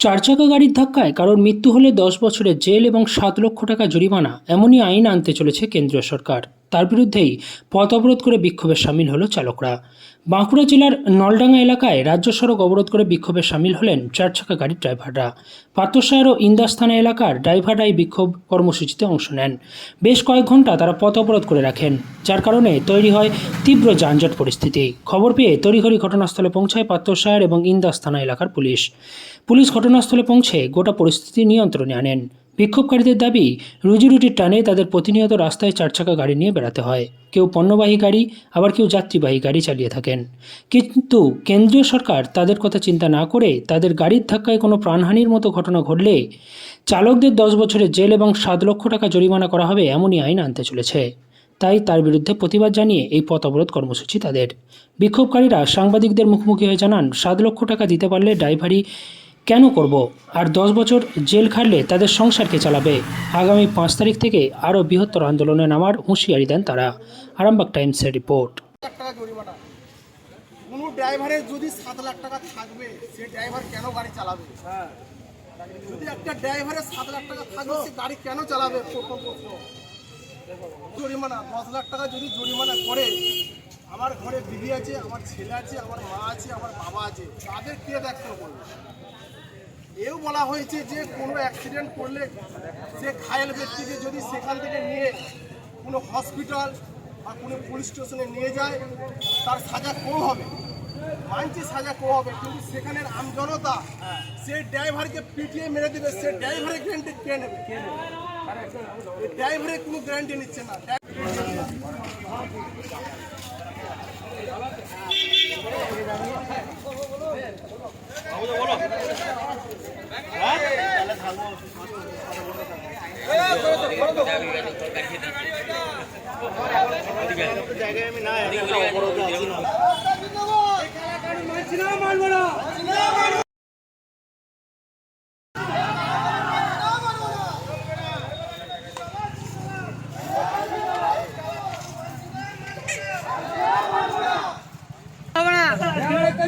চার চাকা গাড়ির ধাক্কায় কারোর মৃত্যু হলে দশ বছরের জেল এবং সাত লক্ষ টাকা জরিমানা, এমনই আইন আনতে চলেছে কেন্দ্রীয় সরকার। তার বিরুদ্ধেই পথ অবরোধ করে বিক্ষোভে সামিল হলো চালকরা। বাঁকুড়া জেলার নলডাঙ্গা এলাকায় রাজ্য সড়ক অবরোধ করে বিক্ষোভে সামিল হলেন চার চাকা গাড়ির ড্রাইভাররা। পাত্রসায়ের ও ইন্দাস থানা এলাকার ড্রাইভাররা এই বিক্ষোভ কর্মসূচিতে অংশ নেন। বেশ কয়েক ঘণ্টা তারা পথ অবরোধ করে রাখেন, যার কারণে তৈরি হয় তীব্র যানজট পরিস্থিতি। খবর পেয়ে তড়িঘড়ি ঘটনাস্থলে পৌঁছায় পাত্রসায়ের এবং ইন্দাস থানা এলাকার পুলিশ। পুলিশ ঘটনাস্থলে পৌঁছে গোটা পরিস্থিতি নিয়ন্ত্রণে আনেন। বিক্ষোভকারীদের দাবি রুজিরুটির টানে তাদের প্রতিনিয়ত রাস্তায় চার চাকা গাড়ি নিয়ে বেড়াতে হয়। কেউ পণ্যবাহী গাড়ি, আবার কেউ যাত্রীবাহী গাড়ি চালিয়ে থাকেন। কিন্তু কেন্দ্রীয় সরকার তাদের কথা চিন্তা না করে তাদের গাড়ির ধাক্কায় কোনো প্রাণহানির মতো ঘটনা ঘটলে চালকদের দশ বছরের জেল এবং সাত লক্ষ টাকা জরিমানা করা হবে এমনই আইন আনতে চলেছে। তাই তার বিরুদ্ধে প্রতিবাদ জানিয়ে এই পথ অবরোধ কর্মসূচি তাদের। বিক্ষোভকারীরা সাংবাদিকদের মুখোমুখি হয়ে জানান, সাত লক্ষ টাকা দিতে পারলে ড্রাইভারি কেন করব? আর দশ বছর জেল খাটলে তাদের সংসারকে চালাবে? আগামী পাঁচ তারিখ থেকে আরও বৃহত্তর আন্দোলনে নামার হুঁশিয়ারি দেন তারা। আরামবাগ টাইমসের রিপোর্ট। কোনো ড্রাইভারের যদি সাত লাখ টাকা থাকবে সে ড্রাইভার কেন গাড়ি চালাবে? যদি একটা ড্রাইভারের সাত লাখ টাকা থাকবে সে গাড়ি কেন চালাবে? প্রথম প্রশ্ন। জরিমানা। দশ লাখ টাকা যদি জরিমানা করে আমার ঘরে দিদি আছে আমার ছেলে আছে আমার মা আছে আমার বাবা আছে তাদের কে দেখতে করবে এও বলা হয়েছে যে কোনো অ্যাক্সিডেন্ট করলে সে ঘায়েল ব্যক্তিকে যদি সেখান থেকে নিয়ে কোনো হসপিটাল বা কোনো পুলিশ স্টেশনে নিয়ে যায়, তার সাজা কম হবে? মানছি সাজা কম হবে? কিন্তু সেখানের আমজনতা, সে ড্রাইভারকে পিটিয়ে মেরে দেবে, সে ড্রাইভারের গ্যারান্টি কে নেবে? ড্রাইভারের কোনো গ্যারান্টি নিচ্ছে না।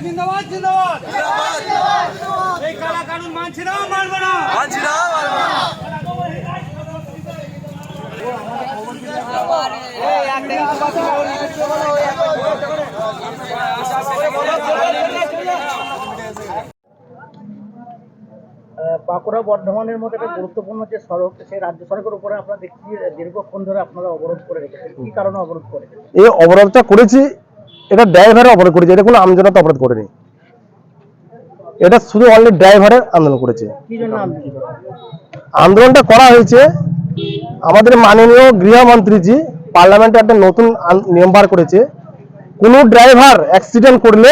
জিন্দাবাদ জিন্দাবাদ এই কালা কানুন মানছি না মানবো না আহ, বাঁকুড়া বর্ধমানের মধ্যে একটা গুরুত্বপূর্ণ যে সড়ক সেই রাজ্য সড়কের উপরে আপনারা দেখছি দীর্ঘক্ষণ ধরে আপনারা অবরোধ করে রেখেছেন। কি কারণে অবরোধ করে? এই অবরোধটা করেছি এটা ড্রাইভারের অবরোধ করেছে এটা কোনো আমজনতা অবরোধ করেনি। এটা শুধু অনলি ড্রাইভারের আন্দোলন করেছে? আন্দোলনটা করা হয়েছে আমাদের মাননীয় গৃহমন্ত্রীজি পার্লামেন্টে একটা নতুন নিয়ম বার করেছে। কোনো ড্রাইভার অ্যাক্সিডেন্ট করলে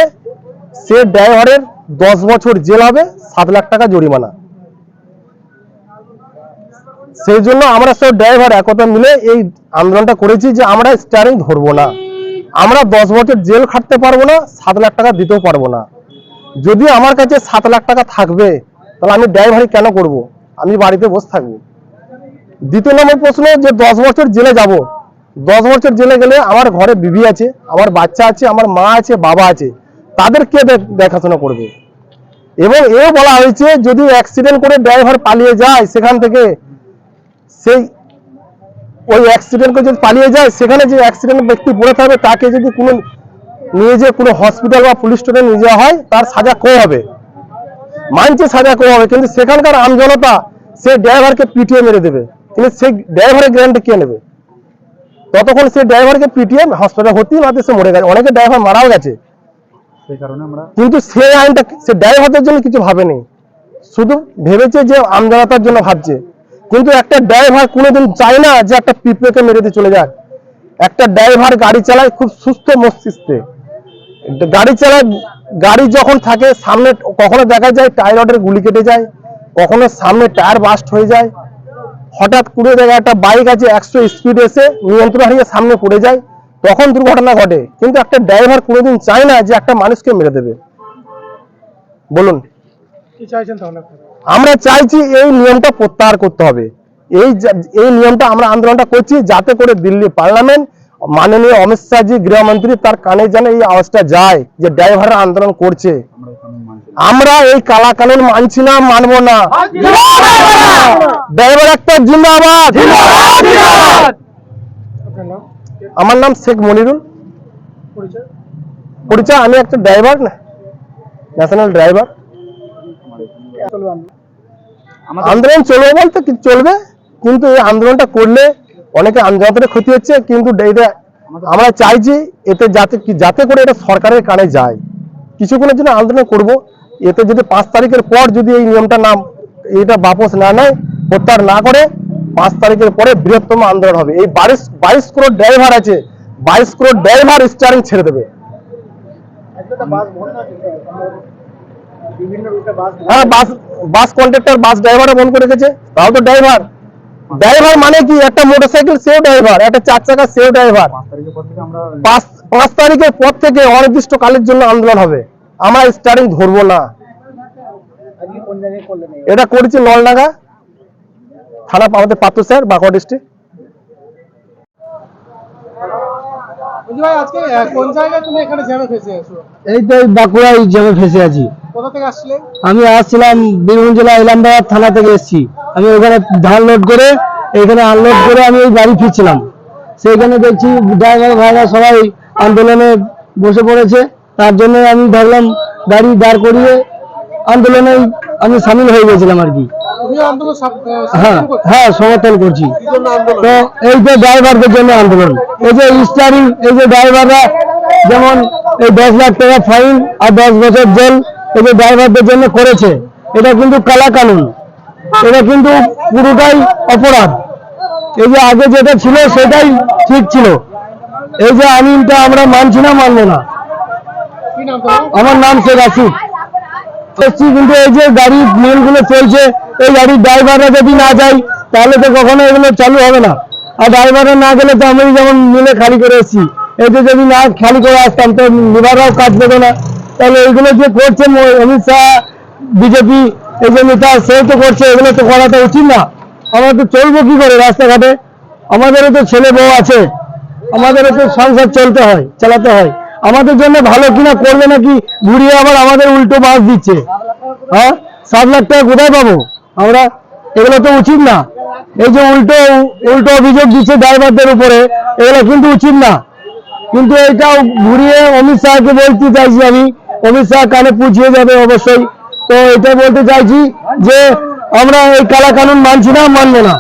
সে ড্রাইভারের দশ বছর জেল হবে সাত লাখ টাকা জরিমানা। সেই জন্য আমরা সব ড্রাইভার একতা মিলে এই আন্দোলনটা করেছি যে আমরা স্টারিং ধরবো না। আমরা দশ বছর জেল খাটতে পারব না, সাত লাখ টাকা দিতেও পারব না। যদি আমার কাছে সাত লাখ টাকা থাকবে, তাহলে আমি ড্রাইভারি কেন করব? আমি বাড়িতে বসে থাকব। দ্বিতীয় নম্বর প্রশ্ন যে দশ বছর জেলে যাব। দশ বছর জেলে গেলে আমার ঘরে বিবি আছে, আমার বাচ্চা আছে, আমার মা আছে, বাবা আছে, তাদের কে দেখাশোনা করবে? এবং এও বলা হয়েছে, যদি অ্যাক্সিডেন্ট করে ড্রাইভার পালিয়ে যায় সেখান থেকে সেই ওই অ্যাক্সিডেন্ট করে যদি পালিয়ে যায় সেখানে যে অ্যাক্সিডেন্ট ব্যক্তি পড়ে থাকবে তাকে যদি কোনো নিয়ে যে কোনো হসপিটাল বা পুলিশ স্টেশনে নিয়ে যাওয়া হয় তার সাজা কম হবে। মানছে সাজা কম হবে কিন্তু সেখানকার আমজনতা সে ড্রাইভারকে পিটিয়ে মেরে দেবে। কিন্তু সেই ড্রাইভারের গ্যারান্টি কে নেবে? ততক্ষণ সে ড্রাইভারকে পিটিয়ে হসপিটালে ভর্তি মাত্র সে মরে গেছে। অনেকে ড্রাইভার মারাও গেছে। কিন্তু সেই আইনটা সে ড্রাইভারদের জন্য কিছু ভাবেনি শুধু ভেবেছে যে আমজনতার জন্য ভাবছে। কিন্তু একটা ড্রাইভার কোনোদিন চায় না যে একটা পিঁপড়েকে মেরে দিয়ে চলে যাক। একটা ড্রাইভার গাড়ি চালায় খুব সুস্থ মস্তিষ্কে। গাড়ি চালায়, গাড়ি যখন থাকে, সামনে কখনো দেখা যায় টায়ারের গুলি কেটে যায়, কখনো সামনে টায়ার বাস্ট হয়ে যায়। হঠাৎ করে দেখা একটা বাইক আছে, একশো স্পিড এসে নিয়ন্ত্রণ হারিয়ে সামনে পড়ে যায়, তখন দুর্ঘটনা ঘটে। কিন্তু একটা ড্রাইভার কোনোদিন চায় না যে একটা মানুষকে মেরে দেবে। বলুন। কি চাইছেন তাহলে? আমরা চাইছি এই নিয়মটা প্রত্যাহার করতে হবে। এই এই নিয়মটা আমরা আন্দোলনটা করছি যাতে করে দিল্লি পার্লামেন্ট, মাননীয় অমিত শাহজি, গৃহমন্ত্রী তার কানে যেন এই আওয়াজটা যায় যে ড্রাইভার আন্দোলন করছে। আমরা এই কালা কানুন মানছি না, মানবো না। ড্রাইভার একটা জিন্দাবাদ। আমার নাম শেখ মনিরুল। পরিচয়? আমি একটা ড্রাইভার না ন্যাশনাল ড্রাইভার আন্দোলন চলবে বলতে চলবে কিন্তু এই আন্দোলনটা করলে অনেকে যাত্রার ক্ষতি হচ্ছে কিন্তু এটা আমরা চাইছি এতে যাতে কি যাতে করে এটা সরকারের কানে যায়। কিছুক্ষণের জন্য আন্দোলন করব এতে যদি পাঁচ তারিখের পর যদি এই নিয়মটা নাম এটা বাপস না নেয় প্রত্যাহার না করে পাঁচ তারিখের পরে বৃহত্তম আন্দোলন হবে। এই বাইশ বাইশ করোড় ড্রাইভার আছে বাইশ করোড় ড্রাইভার স্টারিং ছেড়ে দেবে। হ্যাঁ বাস বাস কন্ট্রাক্টর বাস ড্রাইভারও বন্ধ করে রেখেছে তাও তো ড্রাইভার ড্রাইভার মানে কি? একটা মোটরসাইকেল সেও ড্রাইভার একটা চার চাকা সেও ড্রাইভার পাঁচ পাঁচ তারিখের পর থেকে অনির্দিষ্ট কালের জন্য আন্দোলন হবে। আমরা স্টারিং ধরবো না। আজকে কোন জায়গায় করলেন এই? এটা করেছি নলডাঙ্গা থানা আমাদের পাত্র স্যার বাঁকুড়া ডিস্ট্রিক্ট ভাই আজকে কোন জায়গায় তুমি এখানে জ্যামে ফেসে আছো? এই তো এই বাঁকুড়ায় জ্যামে ফেসে আছি। আমি আসছিলাম বীরভূম জেলা ইলামবাজার থানা থেকে এসেছি। আমি ওখানে ধান লোড করে এখানে আনলোড করে আমি ওই বাড়ি ফিরছিলাম। সেইখানে দেখছি ড্রাইভার ভাইরা সবাই আন্দোলনে বসে পড়েছে। তার জন্য আমি ভাবলাম গাড়ি দাঁড় করিয়ে আন্দোলনে আমি সামিল হয়ে গেছিলাম আর কি। হ্যাঁ হ্যাঁ সমর্থন করছি। তো এই যে ড্রাইভারদের জন্য আন্দোলন এই যে স্টারিং এই যে ড্রাইভাররা যেমন এই দশ লাখ টাকা ফাইন আর দশ বছর জেল এই যে ড্রাইভারদের জন্য করেছে, এটা কিন্তু কালা কানুন এটা কিন্তু পুরোটাই অপরাধ। এই যে আগে যেটা ছিল, সেটাই ঠিক ছিল। এই যে আইনটা আমরা মানছি না, মানবো না। আমার নাম শেখ আসিফ এসছি কিন্তু এই যে গাড়ি মিলগুলো চলছে, এই গাড়ির ড্রাইভাররা যদি না যায়, তাহলে তো কখনো এগুলো চালু হবে না। আর ড্রাইভাররা না গেলে তো আমি যেমন মিলে খালি করে এসেছি। এতে যদি না খালি করে আসতাম, তো লিভাররাও কাজ দেবে না। তাহলে এইগুলো যে করছে অমিত শাহ, বিজেপি, এই যে নেতা, সেও তো করছে, এগুলো তো করা তো উচিত না। আমরা তো চলবো কি করে রাস্তাঘাটে? আমাদেরও তো ছেলে বউ আছে। আমাদেরও তো সংসার চলতে হয়, চালাতে হয়। আমাদের জন্য ভালো কিনা করবে নাকি, ঘুরিয়ে আবার আমাদের উল্টো বাস দিচ্ছে? হ্যাঁ? সাত লাখ টাকা কোথায় পাবো? আমরা এগুলো তো উচিত না। এই যে উল্টো উল্টো অভিযোগ দিচ্ছে ড্রাইভারদের উপরে, এগুলো কিন্তু উচিত না। কিন্তু এটাও ঘুরিয়ে অমিত শাহকে বলতে চাইছি আমি অমিত শাহ কানে পুছিয়ে যাবে অবশ্যই। তো এটা বলতে চাইছি যে, আমরা এই কালা কানুন মানছি না, মানবো না।